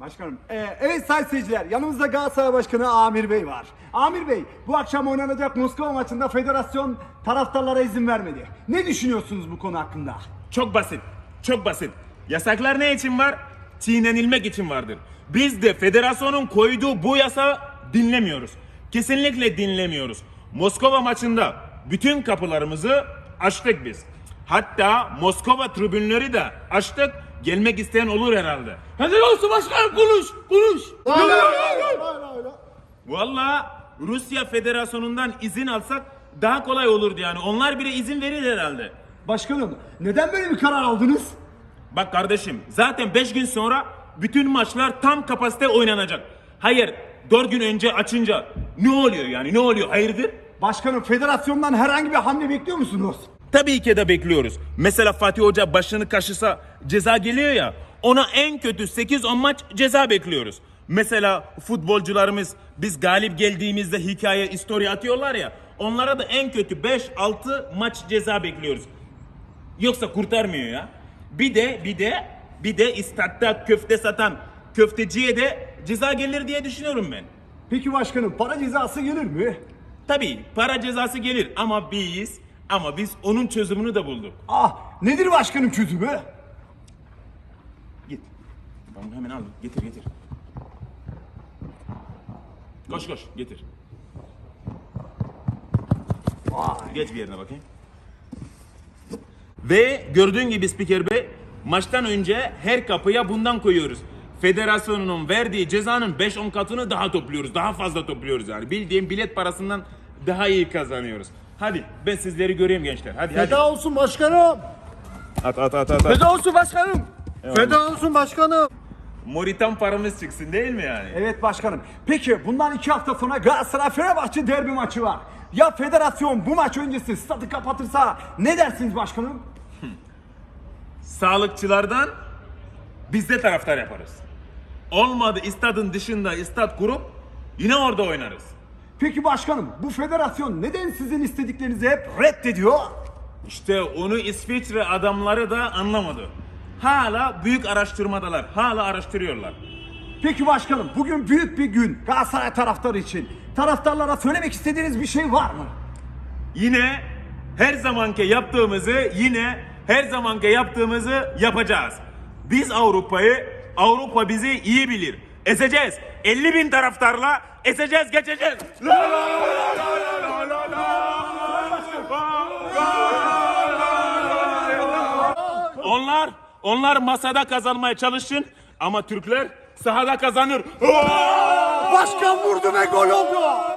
Başkanım. Ee, evet sayın seyirciler yanımızda Galatasaray Başkanı Amir Bey var. Amir Bey bu akşam oynanacak Moskova maçında federasyon taraftarlara izin vermedi. Ne düşünüyorsunuz bu konu hakkında? Çok basit. Çok basit. Yasaklar ne için var? Çiğnenilmek için vardır. Biz de federasyonun koyduğu bu yasa dinlemiyoruz. Kesinlikle dinlemiyoruz. Moskova maçında bütün kapılarımızı açtık biz. Hatta Moskova tribünleri de açtık. Gelmek isteyen olur herhalde. Hadi olsun başkanım konuş, konuş. Valla Rusya Federasyonu'ndan izin alsak daha kolay olurdu yani. Onlar bile izin verir herhalde. Başkanım neden böyle bir karar aldınız? Bak kardeşim zaten 5 gün sonra bütün maçlar tam kapasite oynanacak. Hayır 4 gün önce açınca ne oluyor yani ne oluyor hayırdır? Başkanım federasyondan herhangi bir hamle bekliyor musunuz? Tabii ki de bekliyoruz. Mesela Fatih Hoca başını kaşısa ceza geliyor ya ona en kötü 8-10 maç ceza bekliyoruz. Mesela futbolcularımız biz galip geldiğimizde hikaye, istori atıyorlar ya onlara da en kötü 5-6 maç ceza bekliyoruz. Yoksa kurtarmıyor ya. Bir de bir de bir de istatta köfte satan köfteciye de ceza gelir diye düşünüyorum ben. Peki başkanım para cezası gelir mi? Tabii para cezası gelir ama biz ama biz onun çözümünü de bulduk. Ah nedir başkanım çözümü? Git. Bana hemen al. Getir getir. Koş koş getir. Geç bir yerine bakayım. Ve gördüğün gibi Spiker Bey maçtan önce her kapıya bundan koyuyoruz. Federasyonun verdiği cezanın 5-10 katını daha topluyoruz. Daha fazla topluyoruz yani. Bildiğim bilet parasından daha iyi kazanıyoruz. Hadi ben sizleri göreyim gençler. Hadi hadi. Feda olsun başkanım. At at at at. at. Feda olsun başkanım. Feda olsun başkanım. Moritan paramız çıksın değil mi yani? Evet başkanım. Peki bundan iki hafta sonra Galatasaray Fenerbahçe derbi maçı var. Ya federasyon bu maç öncesi stadı kapatırsa ne dersiniz başkanım? Sağlıkçılardan biz de taraftar yaparız. Olmadı istadın dışında istat kurup yine orada oynarız. Peki başkanım bu federasyon neden sizin istediklerinizi hep reddediyor? İşte onu İsviçre adamları da anlamadı. Hala büyük araştırmadalar. Hala araştırıyorlar. Peki başkanım bugün büyük bir gün Galatasaray taraftarı için. Taraftarlara söylemek istediğiniz bir şey var mı? Yine her zamanki yaptığımızı yine her zamanki yaptığımızı yapacağız. Biz Avrupa'yı, Avrupa bizi iyi bilir. Ezeceğiz. 50 bin taraftarla ezeceğiz, geçeceğiz. La la la la la la la. Onlar, onlar masada kazanmaya çalışsın ama Türkler sahada kazanır. Başkan vurdu ve gol oldu.